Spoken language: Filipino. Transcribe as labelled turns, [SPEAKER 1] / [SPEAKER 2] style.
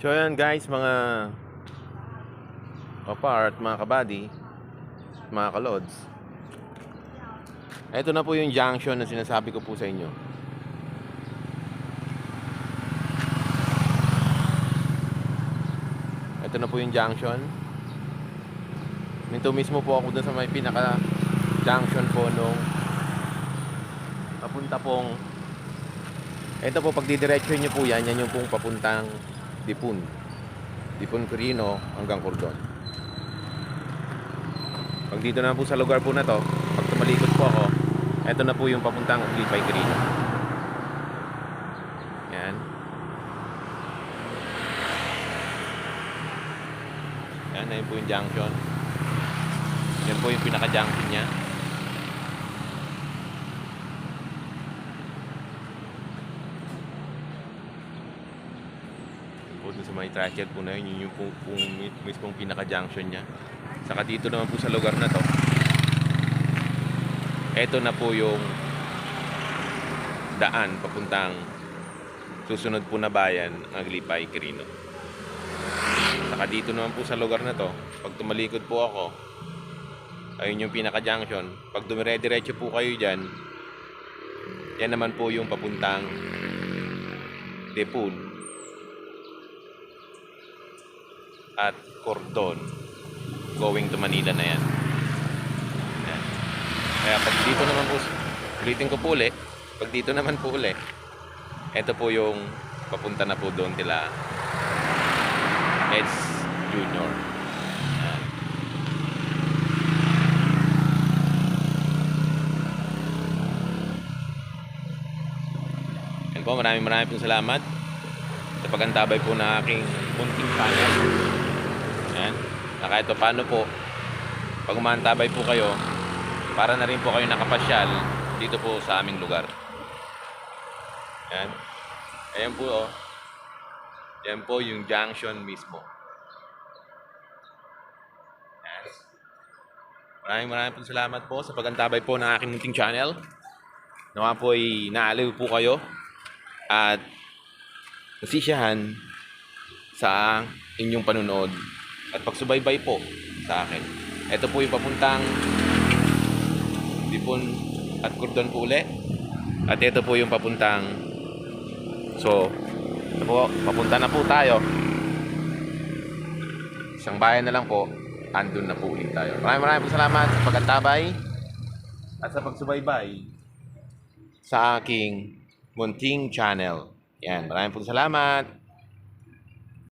[SPEAKER 1] So ayan guys, mga kapar at mga kabady, mga kalods. Ito na po yung junction na sinasabi ko po sa inyo. Ito na po yung junction. Nito mismo po ako dun sa may pinaka junction po nung papunta pong ito po pag didiretso nyo po yan, yan yung pong papuntang Dipun. Dipun Quirino hanggang Cordon. Pag dito na po sa lugar po na to, pag tumalikod po ako, ito na po yung papuntang Lipay Quirino. Yan. Yan na yun po yung junction. Yan po yung pinaka-junction niya. Po dun sa may tracker po na yun, yun yung po, po, mismong pinaka-junction niya. Saka dito naman po sa lugar na to, eto na po yung daan papuntang susunod po na bayan ng Aglipay, Quirino. Saka dito naman po sa lugar na to, pag tumalikod po ako, ayun yung pinaka-junction. Pag dumire-diretso po kayo dyan, yan naman po yung papuntang Depun at Cordon going to Manila na yan. yan. Kaya pag dito naman po, ulitin ko po uli, pag dito naman po uli, ito po yung papunta na po doon kila Eds Junior. Yan. Yan po, maraming maraming pong salamat sa pagantabay po ng aking munting channel. Yan. Na kahit pa paano po, pag umantabay po kayo, para na rin po kayo nakapasyal dito po sa aming lugar. Yan. Ayan po oh. Yan po yung junction mismo. Yan. Maraming maraming po salamat po sa pagantabay po ng aking munting channel. Nawa po ay naaliw po kayo at nasisiyahan sa inyong panunood at pagsubaybay po sa akin. Ito po yung papuntang Dipon at Cordon po uli. At ito po yung papuntang So, ito po, papunta na po tayo. Isang bayan na lang po, andun na po ulit tayo. Maraming maraming po salamat sa pagkantabay at sa pagsubaybay sa aking munting channel. Yan, maraming po salamat.